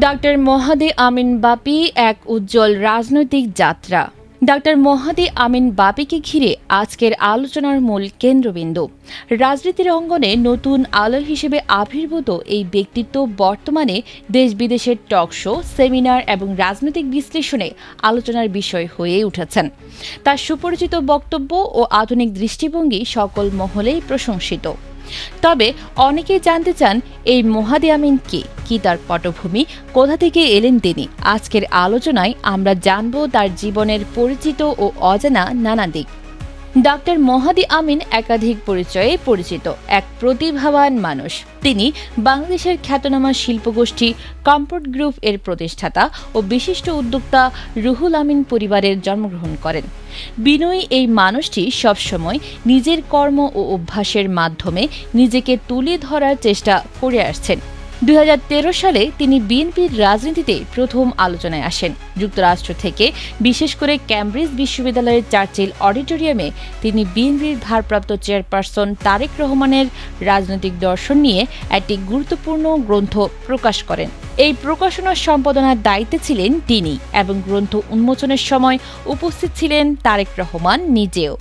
Doctor Mahadi আমিন বাপি এক উজ্জ্বল রাজনৈতিক যাত্রা। ডাক্তার মহাদি আমিন বাপিকে ঘিরে আজকের আলোচনার মূল কেন্দ্রবিন্দু। রাজনীতির অঙ্গনে নতুন আলো হিসেবে আবির্ভূত এই ব্যক্তিত্ব বর্তমানে দেশ বিদেশের টক শো, সেমিনার এবং রাজনৈতিক বিশ্লেষণে আলোচনার বিষয় হয়ে উঠেছেন। তার সুপরিচিত বক্তব্য ও আধুনিক দৃষ্টিভঙ্গি সকল মহলেই প্রশংসিত। তবে অনেকেই জানতে চান এই মহাদিয়ামিন কে? কি তার পটভূমি? কোথা থেকে এলেন তিনি? আজকের আলোচনায় আমরা জানব তার জীবনের পরিচিত ও অজানা নানা দিক। ডক্টর মহাদি আমিন একাধিক পরিচয়ে পরিচিত, এক প্রতিভাবান মানুষ। তিনি বাংলাদেশের খ্যাতনামা শিল্পগোষ্ঠী কম্পোর্ট গ্রুপ এর প্রতিষ্ঠাতা ও বিশিষ্ট উদ্যোক্তা রুহুল আমিন পরিবারের জন্মগ্রহণ করেন। বিনয়ী এই মানুষটি সবসময় নিজের কর্ম ও অভ্যাসের মাধ্যমে নিজেকে তুলে ধরার চেষ্টা করে আসছেন। দুই হাজার তেরো সালে তিনি বিএনপির রাজনীতিতে প্রথম আলোচনায় আসেন। যুক্তরাষ্ট্র থেকে বিশেষ করে ক্যামব্রিজ বিশ্ববিদ্যালয়ের চার্চিল অডিটোরিয়ামে তিনি বিএনপির ভারপ্রাপ্ত চেয়ারপারসন তারেক রহমানের রাজনৈতিক দর্শন নিয়ে একটি গুরুত্বপূর্ণ গ্রন্থ প্রকাশ করেন। এই প্রকাশনা সম্পাদনার দায়িত্বে ছিলেন তিনি এবং গ্রন্থ উন্মোচনের সময় উপস্থিত ছিলেন তারেক রহমান নিজেও।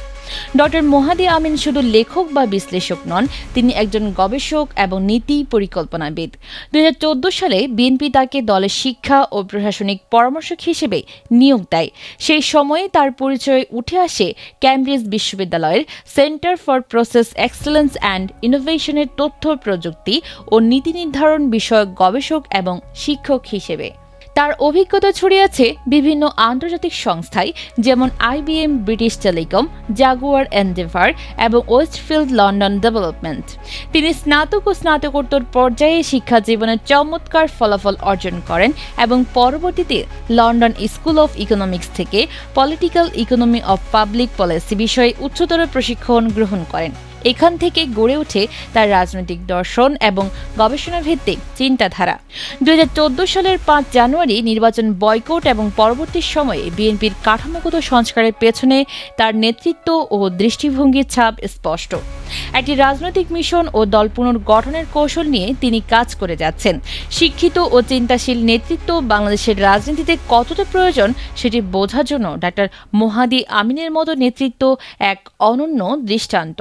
ডক্টর মোহাদি আমিন শুধু লেখক বা বিশ্লেষক নন, তিনি একজন গবেষক এবং নীতি পরিকল্পনাবিদ। দুই সালে বিএনপি তাকে দলের শিক্ষা ও প্রশাসনিক পরামর্শক হিসেবে নিয়োগ দেয়। সেই সময়ে তার পরিচয় উঠে আসে ক্যামব্রিজ বিশ্ববিদ্যালয়ের centre for process excellence and ইনোভেশনের তথ্য প্রযুক্তি ও নীতি নির্ধারণ বিষয়ক গবেষক এবং শিক্ষক হিসেবে। তার অভিজ্ঞতা ছড়িয়েছে বিভিন্ন আন্তর্জাতিক সংস্থায়, যেমন IBM British telecom, Jaguar Endeavour এবং ওয়েস্টফিল্ড লন্ডন ডেভেলপমেন্ট। তিনি স্নাতক ও স্নাতকোত্তর পর্যায়ে শিক্ষা জীবনে চমৎকার ফলাফল অর্জন করেন এবং পরবর্তীতে লন্ডন স্কুল অফ ইকোনমিক্স থেকে political economy of public policy বিষয়ে উচ্চতর প্রশিক্ষণ গ্রহণ করেন। এখান থেকে গড়ে ওঠে তার রাজনৈতিক দর্শন এবং গবেষণা ভিত্তিক চিন্তাধারা। দুই হাজার চোদ্দ সালের পাঁচ জানুয়ারি নির্বাচন বয়কট এবং পরবর্তী সময়ে বিএনপির কাঠামোগত সংস্কারের পেছনে তার নেতৃত্ব ও দৃষ্টিভঙ্গির ছাপ স্পষ্ট। একটি রাজনৈতিক মিশন ও দল পুনর্গঠনের কৌশল নিয়ে তিনি কাজ করে যাচ্ছেন। শিক্ষিত ও চিন্তাশীল নেতৃত্ব বাংলাদেশের রাজনীতিতে কতটা প্রয়োজন সেটি বোঝার জন্য ডাক্তার মোহাদি আমিনের মতো নেতৃত্ব এক অনন্য দৃষ্টান্ত।